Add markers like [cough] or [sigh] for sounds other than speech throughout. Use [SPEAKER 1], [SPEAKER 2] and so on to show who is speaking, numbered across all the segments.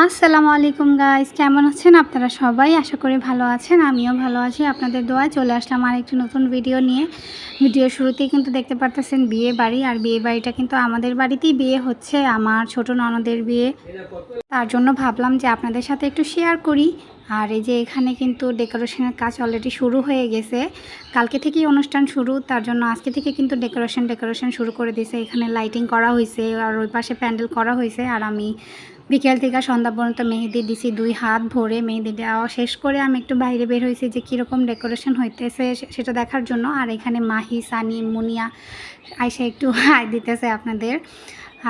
[SPEAKER 1] আসসালামু আলাইকুম গাইস কেমন আছেন আপনারা সবাই? আশা করি ভালো আছেন, আমিও ভালো আছি। আপনাদের দোয়ায় চলে আসলাম আর একটি নতুন ভিডিও নিয়ে। ভিডিও শুরুতেই কিন্তু দেখতে পারতেছেন বিয়ে বাড়ি, আর বিয়ে বাড়িটা কিন্তু আমাদের বাড়িতেই বিয়ে হচ্ছে, আমার ছোট ননদের বিয়ে। তার জন্য ভাবলাম যে আপনাদের সাথে একটু শেয়ার করি। আর এই যে এখানে কিন্তু ডেকোরেশনের কাজ অলরেডি শুরু হয়ে গেছে। কালকে থেকেই অনুষ্ঠান শুরু, তার জন্য আজকে থেকে কিন্তু ডেকোরেশন ডেকোরেশন শুরু করে দিয়েছে। এখানে লাইটিং করা হয়েছে, আর ওই পাশে প্যান্ডেল করা হয়েছে, আর আমি বিকেল থেকে সন্ধ্যা পর্যন্ত মেহেদি দিছি, দুই হাত ভরে মেহেদি দেওয়া শেষ করে আমি একটু বাইরে বের হয়েছি যে কীরকম ডেকোরেশন হইতেছে সেটা দেখার জন্য। আর এখানে মাহি, সানি, মুনিয়া আইসা একটু [laughs] হাই দিতেছে আপনাদের।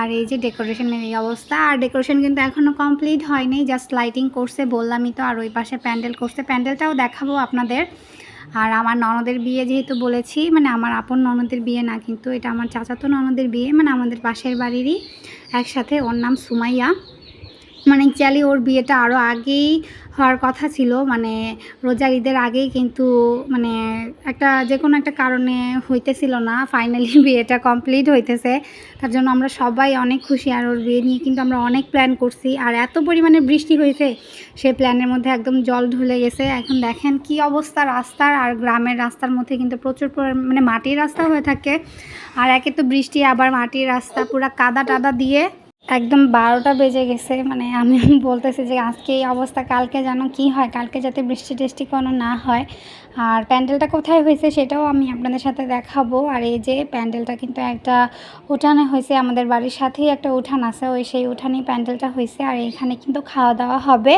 [SPEAKER 1] আর এই যে ডেকোরেশনের এই অবস্থা, আর ডেকোরেশন কিন্তু এখনও কমপ্লিট হয়নি, জাস্ট লাইটিং করছে, বললামই তো আর ওই পাশে প্যান্ডেল করছে, প্যান্ডেলটাও দেখাবো আপনাদের। আর আমার ননদের বিয়ে যেহেতু বলেছি মানে আমার আপন ননদের বিয়ে না, কিন্তু এটা আমার চাচাতো ননদের বিয়ে মানে আমাদের পাশের বাড়িরই একসাথে, ওর নাম সুমাইয়া। মানে চ্যালি ওর বিয়েটা আরও আগেই হওয়ার কথা ছিল মানে রোজার ঈদের আগেই কিন্তু মানে একটা যে কোনো একটা কারণে হইতেছিল না ফাইনালি [laughs] বিয়েটা কমপ্লিট হইতেছে। তার জন্য আমরা সবাই অনেক খুশি আর ওর বিয়ে নিয়ে কিন্তু আমরা অনেক প্ল্যান করছি। আর এত পরিমাণে বৃষ্টি হয়েছে সেই প্ল্যানের মধ্যে একদম জল ঢুলে গেছে। এখন দেখেন কি অবস্থা রাস্তার আর গ্রামের রাস্তার মধ্যে কিন্তু প্রচুর মানে মাটির রাস্তা হয়ে থাকে। আর একে তো বৃষ্টি, আবার মাটির রাস্তা, পুরো কাদা টাদা দিয়ে একদম বারোটা বেজে গেছে মানে আমি [laughs] বলতেছি যে আজকে এই অবস্থা, কালকে যেন কি হয়, কালকে যাতে বৃষ্টি টেষ্টি কোনো না হয়। আর প্যান্ডেলটা কোথায় হয়েছে সেটাও আমি আপনাদের সাথে দেখাবো। আর এই যে প্যান্ডেলটা কিন্তু একটা উঠানে হয়েছে, আমাদের বাড়ির সাথেই একটা উঠান আছে, ওই সেই উঠানেই প্যান্ডেলটা হয়েছে। আর এখানে কিন্তু খাওয়া দাওয়া হবে।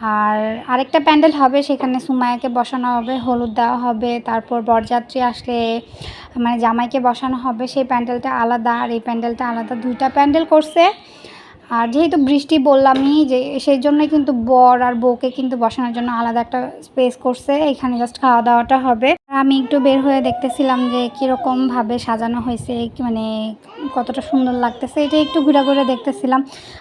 [SPEAKER 1] আর আরেকটা প্যান্ডেল হবে, সেখানে সুমায়াকে বসানো হবে, হলুদ দেওয়া হবে, তারপর বরযাত্রী আসলে মানে জামাইকে বসানো হবে। সেই প্যান্ডেলটা আলাদা, আর এই প্যান্ডেলটা আলাদা। দুইটা প্যান্ডেল করছে। আর যেহেতু বৃষ্টি বললামই যে, সেই জন্য কিন্তু বর আর বউকে কিন্তু বসানোর জন্য আলাদা একটা স্পেস করছে। এখানে জাস্ট খাওয়া দাওয়াটা হবে। আমি একটু বের হয়ে দেখতেছিলাম যে কীরকমভাবে সাজানো হয়েছে মানে কতটা সুন্দর লাগতেছে। এটা একটু ঘুরে ঘুরে দেখতেছিলাম।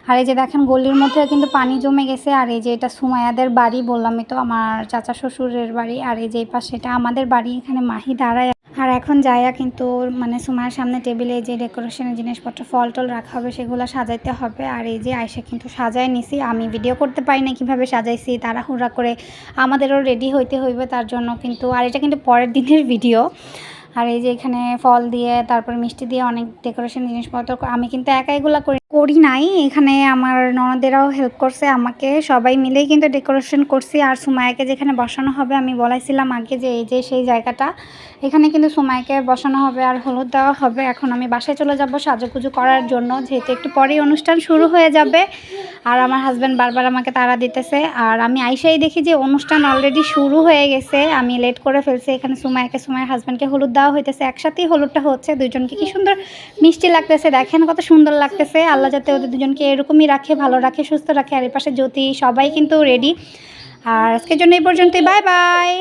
[SPEAKER 1] আর এই যে দেখেন, গলির মধ্যে কিন্তু পানি জমে গেছে। আর এই যে এটা সুমায়াদের বাড়ি বললামই তো, আমার চাচা শ্বশুরের বাড়ি। আর এই যে পাশে এটা আমাদের বাড়ি, এখানে মাহি দাঁড়ায় আর এখন যাইয়া কিন্তু মানে সুমায়ের সামনে টেবিলে যে ডেকোরেশনের জিনিসপত্র, ফল টল রাখা হবে সেগুলো সাজাইতে হবে। আর এই যে আয়সা কিন্তু সাজায় নিছি, আমি ভিডিও করতে পারি না কীভাবে সাজাইছি, তাড়াহুড়া করে আমাদেরও রেডি হইতে হইবে তার জন্য কিন্তু। আর এটা কিন্তু পরের দিনের ভিডিও আর এই যে এখানে ফল দিয়ে, তারপর মিষ্টি দিয়ে অনেক ডেকোরেশন জিনিসপত্র আমি কিন্তু একা এগুলো করি করি নাই। এখানে আমার ননদেরাও হেল্প করছে, আমাকে সবাই মিলেই কিন্তু ডেকোরেশন করছি। আর সুমায়াকে যেখানে বসানো হবে, আমি বলাইছিলাম আগে যে এই যে সেই জায়গাটা, এখানে কিন্তু সুমাইকে বসানো হবে আর হলুদ দেওয়া হবে। এখন আমি বাসায় চলে যাব সাজুগুজু করার জন্য, যেহেতু একটু পরেই অনুষ্ঠান শুরু হয়ে যাবে। আর আমার হাজব্যান্ড বারবার আমাকে তাড়া দিতেছে। আর আমি আইসাই দেখি যে অনুষ্ঠান অলরেডি শুরু হয়ে গেছে। আমি লেট করে ফেলছি। এখানে সুমাইকে সুমাইয়ের হাজব্যান্ডকে হলুদ দেওয়া হইতেছে একসাথেই হলুদটা হচ্ছে দুজনকে কি সুন্দর মিষ্টি লাগতেছে, দেখেন কত সুন্দর লাগতেছে। আল্লাহ যাতে ওদের দুজনকে এরকমই রাখে, ভালো রাখে, সুস্থ রাখে। আর এপাশে পাশে জ্যোতি, সবাই কিন্তু রেডি আর আজকের জন্য এই পর্যন্তই বাই বাই